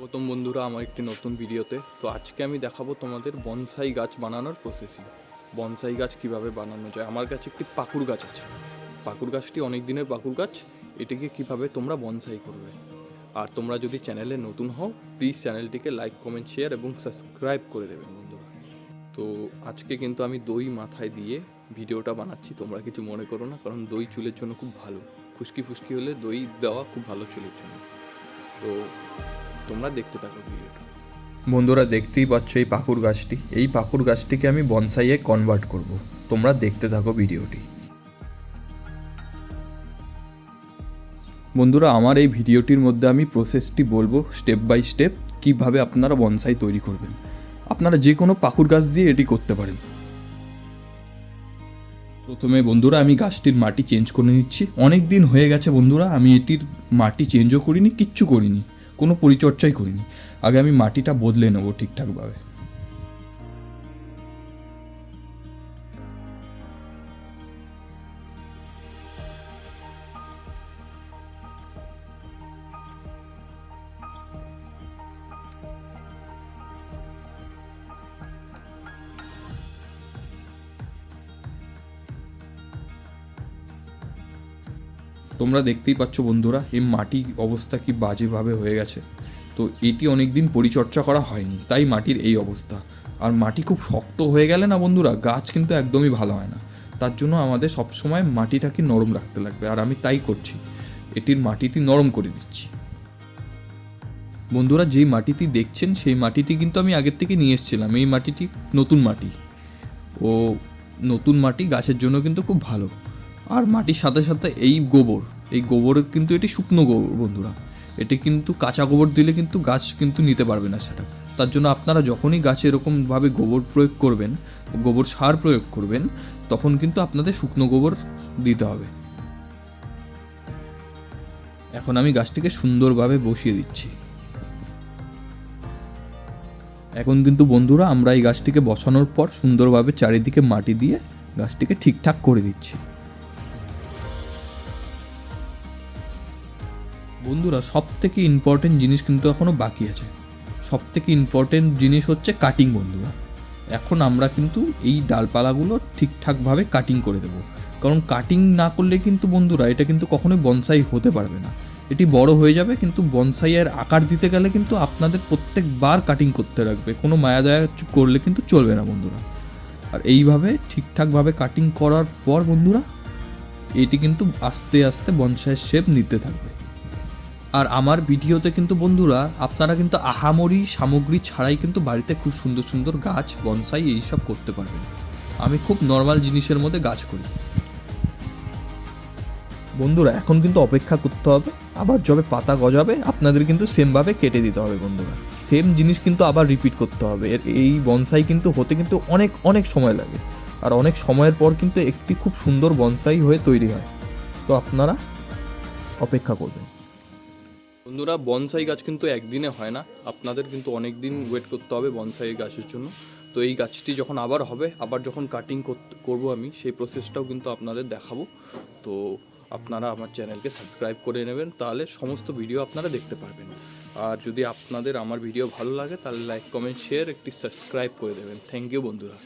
গৌতম বন্ধুরা আমার একটি নতুন ভিডিওতে। তো আজকে আমি দেখাবো তোমাদের বনসাই গাছ বানানোর প্রসেসিং বনসাই গাছ কীভাবে বানানো যায়? আমার কাছে একটি পাকুর গাছ আছে। পাকুর গাছটি অনেক দিনের পাকুর গাছ। এটিকে কীভাবে তোমরা বনসাই করবে? আর তোমরা যদি চ্যানেলে নতুন হও প্লিজ চ্যানেলটিকে লাইক কমেন্ট শেয়ার এবং সাবস্ক্রাইব করে দেবেন বন্ধুরা। তো আজকে কিন্তু আমি দই মাথায় দিয়ে ভিডিওটা বানাচ্ছি। তোমরা কিছু মনে করো না, কারণ দই চুলের জন্য খুব ভালো। ফুসকি ফুসকি হলে দই দেওয়া খুব ভালো চুলের জন্য। তো তোমরা দেখতে থাকো ভিডিওটা। বন্ধুরা দেখতেই পাচ্ছ এই পাকুর গাছটি। এই পাকুর গাছটিকে আমি বনসাইয়ে কনভার্ট করব। তোমরা দেখতে থাকো ভিডিওটি। বন্ধুরা, আমার এই ভিডিওটির মধ্যে আমি প্রসেসটি বলব স্টেপ বাই স্টেপ কীভাবে আপনারা বনসাই তৈরি করবেন। আপনারা যে কোনো পাকুর গাছ দিয়ে এটি করতে পারেন। প্রথমে বন্ধুরা, আমি গাছটির মাটি চেঞ্জ করে নিচ্ছি। অনেক দিন হয়ে গেছে বন্ধুরা, আমি এটির মাটি চেঞ্জও করিনি, কিচ্ছু করিনি। কোনো পরিচর্যাই করিনি। আগে আমি মাটিটা বদলে নেব ঠিকঠাকভাবে। তোমরা দেখতেই পাচ্ছ বন্ধুরা, এই মাটি অবস্থা কি বাজেভাবে হয়ে গেছে। তো এটি অনেক দিন পরিচর্যা করা হয়নি, তাই মাটির এই অবস্থা। আর মাটি খুব শক্ত হয়ে গেলে না বন্ধুরা, গাছ কিন্তু একদমই ভালো হয় না। তার জন্য আমাদের সবসময় মাটিটাকে নরম রাখতে লাগবে, আর আমি তাই করছি। এটির মাটিটি নরম করে দিচ্ছি। বন্ধুরা, যেই মাটিটি দেখছেন, সেই মাটিটি কিন্তু আমি আগের থেকে নিয়ে এসেছিলাম। এই মাটিটি নতুন মাটি। ও নতুন মাটি গাছের জন্য কিন্তু খুব ভালো। আর মাটির সাথে সাথে এই গোবর, এই গোবরের কিন্তু এটি শুকনো গোবর বন্ধুরা। এটি কিন্তু কাঁচা গোবর দিলে কিন্তু গাছ কিন্তু নিতে পারবে না সেটা। তার জন্য আপনারা যখনই গাছে এরকমভাবে গোবর প্রয়োগ করবেন, গোবর সার প্রয়োগ করবেন, তখন কিন্তু আপনাদের শুকনো গোবর দিতে হবে। এখন আমি গাছটিকে সুন্দরভাবে বসিয়ে দিচ্ছি। এখন কিন্তু বন্ধুরা আমরা এই গাছটিকে বসানোর পর সুন্দরভাবে চারিদিকে মাটি দিয়ে গাছটিকে ঠিকঠাক করে দিচ্ছি। বন্ধুরা সব থেকে ইম্পর্টেন্ট জিনিস কিন্তু এখনও বাকি আছে। সব থেকে ইম্পর্টেন্ট জিনিস হচ্ছে কাটিং বন্ধুরা। এখন আমরা কিন্তু এই ডালপালাগুলো ঠিকঠাকভাবে কাটিং করে দেবো। কারণ কাটিং না করলে কিন্তু বন্ধুরা, এটা কিন্তু কখনোই বনসাই হতে পারবে না। এটি বড় হয়ে যাবে, কিন্তু বনসাইয়ের আকার দিতে গেলে কিন্তু আপনাদের প্রত্যেকবার কাটিং করতে রাখবে। কোনো মায়া দয়া করলে কিন্তু চলবে না বন্ধুরা। আর এইভাবে ঠিকঠাকভাবে কাটিং করার পর বন্ধুরা, এটি কিন্তু আস্তে আস্তে বনসাইয়ের শেপ নিতে থাকবে। আর আমার ভিডিওতে কিন্তু বন্ধুরা, আপনারা কিন্তু আহামরি সামগ্রী ছাড়াই কিন্তু বাড়িতে খুব সুন্দর সুন্দর গাছ, বনসাই এইসব করতে পারবেন। আমি খুব নর্মাল জিনিসের মধ্যে গাছ করি। বন্ধুরা, এখন কিন্তু অপেক্ষা করতে হবে, আবার যবে পাতা গজাবে, আপনাদের কিন্তু সেমভাবে কেটে দিতে হবে বন্ধুরা। সেম জিনিস কিন্তু আবার রিপিট করতে হবে। এর এই বনসাই কিন্তু হতে কিন্তু অনেক অনেক সময় লাগে। আর অনেক সময়ের পর কিন্তু একটি খুব সুন্দর বনসাই হয়ে তৈরি হয়। তো আপনারা অপেক্ষা করবেন। বন্ধুরা, বনসাই গাছ কিন্তু একদিনে হয় না। আপনাদের কিন্তু অনেক দিন ওয়েট করতে হবে বনসাই গাছের জন্য। তো এই গাছটি যখন আবার হবে, আবার যখন কাটিং করব আমি, সেই প্রসেসটাও কিন্তু আপনাদের দেখাবো। তো আপনারা আমার চ্যানেলকে সাবস্ক্রাইব করে নেবেন, তাহলে সমস্ত ভিডিও আপনারা দেখতে পারবেন। আর যদি আপনাদের আমার ভিডিও ভালো লাগে, তাহলে লাইক কমেন্ট শেয়ার একটি সাবস্ক্রাইব করে দেবেন। থ্যাংক ইউ বন্ধুরা।